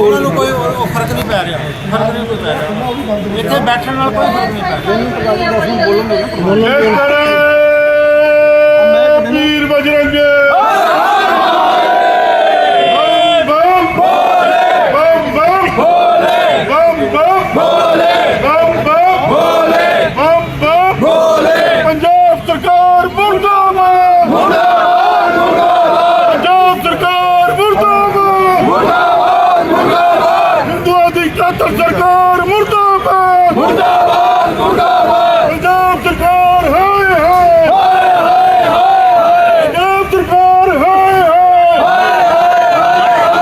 ਉਹਨਾਂ ਨੂੰ ਕੋਈ ਉਹ ਫ਼ਰਕ ਨਹੀਂ ਪੈ ਰਿਹਾ। ਫ਼ਰਕ ਨਹੀਂ ਕੋਈ ਪੈ ਰਿਹਾ। ਇੱਥੇ ਬੈਠਣ ਨਾਲ ਕੋਈ ਫ਼ਰਕ ਨਹੀਂ ਪੈ ਰਿਹਾ। ਵੀਰ ਬਜਰੰਗੇ ਬਮ ਬਮ ਬਮ ਬੋਲੇ ਬਮ ਬਮ ਬੋਲੇ ਬਮ ਬਮ ਬੋਲੇ ਬਮ ਬਮ ਬੋਲੇ ਪੰਜਾਬ ਸਰਕਾਰ ਮੁਰਦਾਬਾਦ ਮੁਰਦਾਬਾਦ ਮੁਰਦਾਬਾਦ ਪੰਜਾਬ ਸਰਕਾਰ ਮੁਰਦਾਬਾਦ ਮੁਰਦਾਬਾਦ ਮੁਰਦਾਬਾਦ ਹਿੰਦੂਆਂ ਦੀ ਕਾਤਲ ਸਰਕਾਰ ਮੁਰਦਾਬਾਦ ਮੁਰਦਾਬਾਦ ਮੁਰਦਾਬਾਦ ਪੰਜਾਬ ਸਰਕਾਰ ਹਾਏ ਹਾਏ ਪੰਜਾਬ ਸਰਕਾਰ ਹਾਏ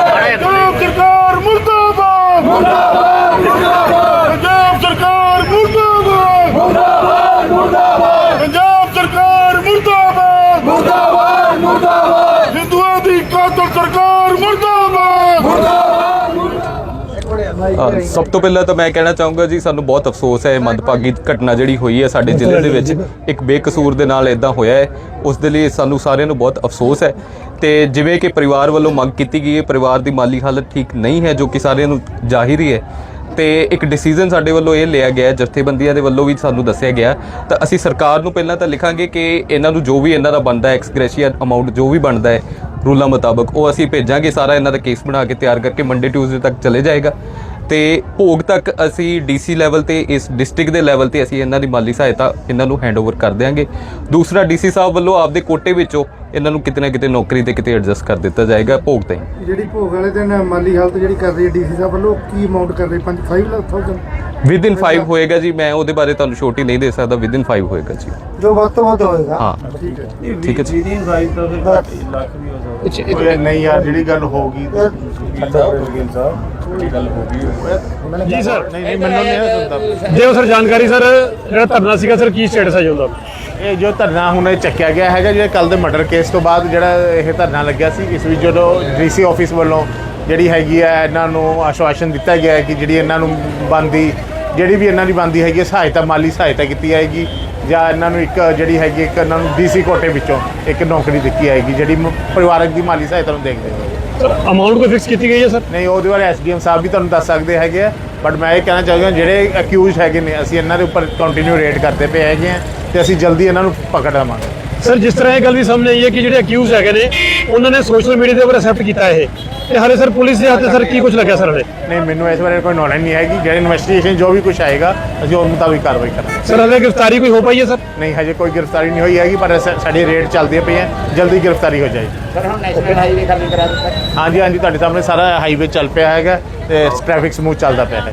ਹਾਏ ਪੰਜਾਬ ਸਰਕਾਰ ਮੁਰਦਾਬਾਦ ਮੁਰਦਾਬਾਦ ਮੁਰਦਾਬਾਦ ਪੰਜਾਬ ਸਰਕਾਰ ਮੁਰਦਾਬਾਦ ਮੁਰਦਾਬਾਦ ਮੁਰਦਾਬਾਦ ਪੰਜਾਬ ਸਰਕਾਰ ਮੁਰਦਾਬਾਦ ਮੁਰਦਾਬਾਦ! ਮੁਰਦਾਬਾਦ ਹਿੰਦੂਆਂ ਦੀ ਕਾਤਲ ਸਰਕਾਰ ਮੁਰਦਾਬਾਦ! ਅ, ਸਭ ਤੋਂ ਪਹਿਲਾਂ ਤਾਂ ਮੈਂ ਕਹਿਣਾ ਚਾਹੂੰਗਾ ਜੀ ਸਾਨੂੰ ਬਹੁਤ ਅਫਸੋਸ ਹੈ ਇਹ ਮੰਦਭਾਗੀ ਘਟਨਾ ਜਿਹੜੀ ਹੋਈ ਹੈ ਸਾਡੇ ਜ਼ਿਲ੍ਹੇ ਦੇ ਵਿੱਚ ਇੱਕ ਬੇਕਸੂਰ ਦੇ ਨਾਲ ਇਦਾਂ ਹੋਇਆ ਹੈ। ਉਸ ਦੇ ਲਈ ਸਾਨੂੰ ਸਾਰਿਆਂ ਨੂੰ ਬਹੁਤ ਅਫਸੋਸ ਹੈ। ਤੇ ਜਿਵੇਂ ਕਿ ਪਰਿਵਾਰ ਵੱਲੋਂ ਮੰਗ ਕੀਤੀ ਗਈ ਹੈ ਪਰਿਵਾਰ ਦੀ ਮਾਲੀ ਹਾਲਤ ਠੀਕ ਨਹੀਂ ਹੈ ਜੋ ਕਿ ਸਾਰਿਆਂ ਨੂੰ ਜ਼ਾਹਿਰ ਹੀ ਹੈ। ਤੇ ਇੱਕ ਡਿਸੀਜਨ ਸਾਡੇ ਵੱਲੋਂ ਇਹ ਲਿਆ ਗਿਆ ਜਥੇਬੰਦੀਆਂ ਦੇ ਵੱਲੋਂ ਵੀ ਸਾਨੂੰ ਦੱਸਿਆ ਗਿਆ ਤਾਂ ਅਸੀਂ ਸਰਕਾਰ ਨੂੰ ਪਹਿਲਾਂ ਤਾਂ ਲਿਖਾਂਗੇ ਕਿ ਇਹਨਾਂ ਨੂੰ ਜੋ ਵੀ ਇਹਨਾਂ ਦਾ ਬਣਦਾ ਹੈ ਐਕਸਗ੍ਰੇਸ਼ੀਆ ਅਮਾਉਂਟ ਜੋ ਵੀ ਬਣਦਾ ਹੈ, ਰੂਲਾਂ ਮੁਤਾਬਕ, ਉਹ ਅਸੀਂ ਭੇਜਾਂਗੇ, ਸਾਰਾ ਇਹਨਾਂ ਦਾ ਕੇਸ ਬਣਾ ਕੇ ਤਿਆਰ ਕਰਕੇ ਮੰਡੇ ਟਿਊਜ਼ਡੇ ਤੱਕ ਚਲੇ ਜਾਏਗਾ। ਤੇ ਭੋਗ ਤੱਕ ਅਸੀਂ ਡੀਸੀ ਲੈਵਲ ਤੇ, ਇਸ ਡਿਸਟ੍ਰਿਕਟ ਦੇ ਲੈਵਲ ਤੇ ਅਸੀਂ ਇਹਨਾਂ ਦੀ ਮਾਲੀ ਸਹਾਇਤਾ ਇਹਨਾਂ ਨੂੰ ਹੈਂਡਓਵਰ ਕਰ ਦਿਆਂਗੇ। ਦੂਸਰਾ ਡੀਸੀ ਸਾਹਿਬ ਵੱਲੋਂ ਆਪਦੇ ਕੋਟੇ ਵਿੱਚੋਂ ਇਹਨਾਂ ਨੂੰ ਕਿਤੇ ਨਾ ਕਿਤੇ ਨੌਕਰੀ ਤੇ ਕਿਤੇ ਐਡਜਸਟ ਕਰ ਦਿੱਤਾ ਜਾਏਗਾ ਭੋਗ ਤੇ ਜਿਹੜੀ ਭੋਗ ਵਾਲੇ ਦਿਨ ਮਾਲੀ ਹਾਲਤ ਜਿਹੜੀ ਕਰ ਰਹੀ ਹੈ ਡੀਸੀ ਸਾਹਿਬ ਵੱਲੋਂ, ਕੀ ਅਮਾਉਂਟ ਕਰ ਰਹੀ 5 5 ਵਿਦ ਇਨ 5 ਹੋਏਗਾ ਜੀ ਮੈਂ ਉਹਦੇ ਬਾਰੇ ਤੁਹਾਨੂੰ ਛੋਟੀ ਨਹੀਂ ਦੇ ਸਕਦਾ ਵਿਦ ਇਨ 5 ਹੋਏਗਾ ਜੀ। ਜੋ ਵੱਧ ਤੋਂ ਵੱਧ ਹੋਏਗਾ। ਹਾਂ। ਠੀਕ ਹੈ ਠੀਕ ਹੈ ਜੀ। ਓਏ ਨਹੀਂ ਯਾਰ ਜਿਹੜੀ ਗੱਲ ਹੋਗੀ ਜੀ ਸਰ ਨਹੀਂ ਨਹੀਂ ਮੈਨੂੰ ਨਹੀਂ ਸੁਣਦਾ ਦਿਓ ਸਰ ਜਾਣਕਾਰੀ ਸਰ ਜਿਹੜਾ ਧਰਨਾ ਸੀਗਾ ਸਰ ਕੀ ਸਟੇਟਸ ਹੈ ਜੀ ਉਹਦਾ? ਇਹ ਜੋ ਧਰਨਾ ਹੁਣ ਇਹ ਚੱਕਿਆ ਗਿਆ ਹੈਗਾ ਜਿਹੜੇ ਕੱਲ ਦੇ ਮਰਡਰ ਕੇਸ ਤੋਂ ਬਾਅਦ ਜਿਹੜਾ ਇਹ ਧਰਨਾ ਲੱਗਿਆ ਸੀ ਇਸ ਵਿੱਚ ਜਦੋਂ ਡੀਸੀ ਆਫਿਸ ਵੱਲੋਂ ਜਿਹੜੀ ਹੈਗੀ ਹੈ ਇਹਨਾਂ ਨੂੰ ਆਸ਼ਵਾਸਨ ਦਿੱਤਾ ਗਿਆ ਹੈ ਕਿ ਜਿਹੜੀ ਇਹਨਾਂ ਨੂੰ ਬੰਦੀ ਜਿਹੜੀ ਵੀ ਇਹਨਾਂ ਦੀ ਬੰਦੀ ਹੈਗੀ ਹੈ ਸਹਾਇਤਾ ਮਾਲੀ ਸਹਾਇਤਾ ਕੀਤੀ ਜਾਏਗੀ ਜਾਂ ਇਹਨਾਂ ਨੂੰ ਇੱਕ ਜਿਹੜੀ ਹੈਗੀ ਇੱਕ ਇਹਨਾਂ ਨੂੰ ਡੀਸੀ ਕੋਟੇ ਵਿੱਚੋਂ ਇੱਕ ਨੌਕਰੀ ਦਿੱਤੀ ਜਾਏਗੀ ਜਿਹੜੀ ਪਰਿਵਾਰਕ ਦੀ ਮਾਲੀ ਸਹਾਇਤਾ ਨੂੰ ਦੇਖਦੇ ਹੋਏ। ਅਮਾਉਂਟ ਕੋਈ ਫਿਕਸ ਕੀਤੀ ਗਈ ਹੈ ਸਰ ਨਹੀਂ ਉਹਦੇ ਬਾਰੇ ਐਸਡੀਐਮ ਸਾਹਿਬ ਵੀ ਤੁਹਾਨੂੰ ਦੱਸ ਸਕਦੇ ਹੈਗੇ ਆ ਬਟ ਮੈਂ ਇਹ ਕਹਿਣਾ ਚਾਹੁੰਦਾ ਜਿਹੜੇ ਅਕਿਊਜ਼ ਹੈਗੇ ਨੇ ਅਸੀਂ ਇਹਨਾਂ ਦੇ ਉੱਪਰ ਕੰਟੀਨਿਊ ਰੇਟ ਕਰਦੇ ਪਏ ਹੈਗੇ ਆ ਤੇ ਅਸੀਂ ਜਲਦੀ ਇਹਨਾਂ ਨੂੰ ਪਕੜ ਲਵਾਂਗੇ। ਸਰ ਜਿਸ ਤਰ੍ਹਾਂ ਇਹ ਗੱਲ ਵੀ ਸਾਹਮਣੇ ਆਈ ਹੈ ਕਿ ਜਿਹੜੇ ਅਕਿਊਜ਼ ਹੈਗੇ ਨੇ ਉਹਨਾਂ ਨੇ ਸੋਸ਼ਲ ਮੀਡੀਆ ਦੇ ਉੱਪਰ ਐਕਸੈਪਟ ਕੀਤਾ ਇਹ। ਤੇ ਹਾਲੇ ਸਰ ਪੁਲਿਸ ਦੇ ਹੱਥ ਸਰ ਕੀ ਕੁਝ ਲੱਗਿਆ ਸਰ ਹਲੇ? ਨਹੀਂ ਮੈਨੂੰ ਇਸ ਬਾਰੇ ਕੋਈ ਨੌਲੇਜ ਨਹੀਂ ਹੈਗੀ। ਜਿਹੜੀ ਇਨਵੈਸਟੀਗੇਸ਼ਨ ਜੋ ਵੀ ਕੁਝ ਆਏਗਾ ਅਸੀਂ ਉਸ ਮੁਤਾਬਿਕ ਕਾਰਵਾਈ ਕਰਾਂਗੇ। ਸਰ ਹਲੇ ਗ੍ਰਿਫਤਾਰੀ ਕੋਈ ਹੋ ਪਾਈ ਹੈ ਸਰ? ਨਹੀਂ ਹਜੇ ਕੋਈ ਗ੍ਰਿਫਤਾਰੀ ਨਹੀਂ ਹੋਈ ਹੈਗੀ ਪਰ ਸਾਡੀ ਰੇਡ ਚੱਲਦੀ ਪਈ ਹੈ। ਜਲਦੀ ਗ੍ਰਿਫਤਾਰੀ ਹੋ ਜਾਏਗੀ। ਸਰ ਹੁਣ ਨੈਸ਼ਨਲ ਹਾਈਵੇ ਖਾਲੀ ਕਰਾ ਦਿੱਤਾ ਹਾਂਜੀ ਹਾਂਜੀ ਤੁਹਾਡੇ ਸਾਹਮਣੇ ਸਾਰਾ ਹਾਈਵੇ ਚੱਲ ਪਿਆ ਹੈਗਾ ਤੇ ਟ੍ਰੈਫਿਕ ਸਮੂਥ ਚੱਲਦਾ ਪਿਆ ਹੈ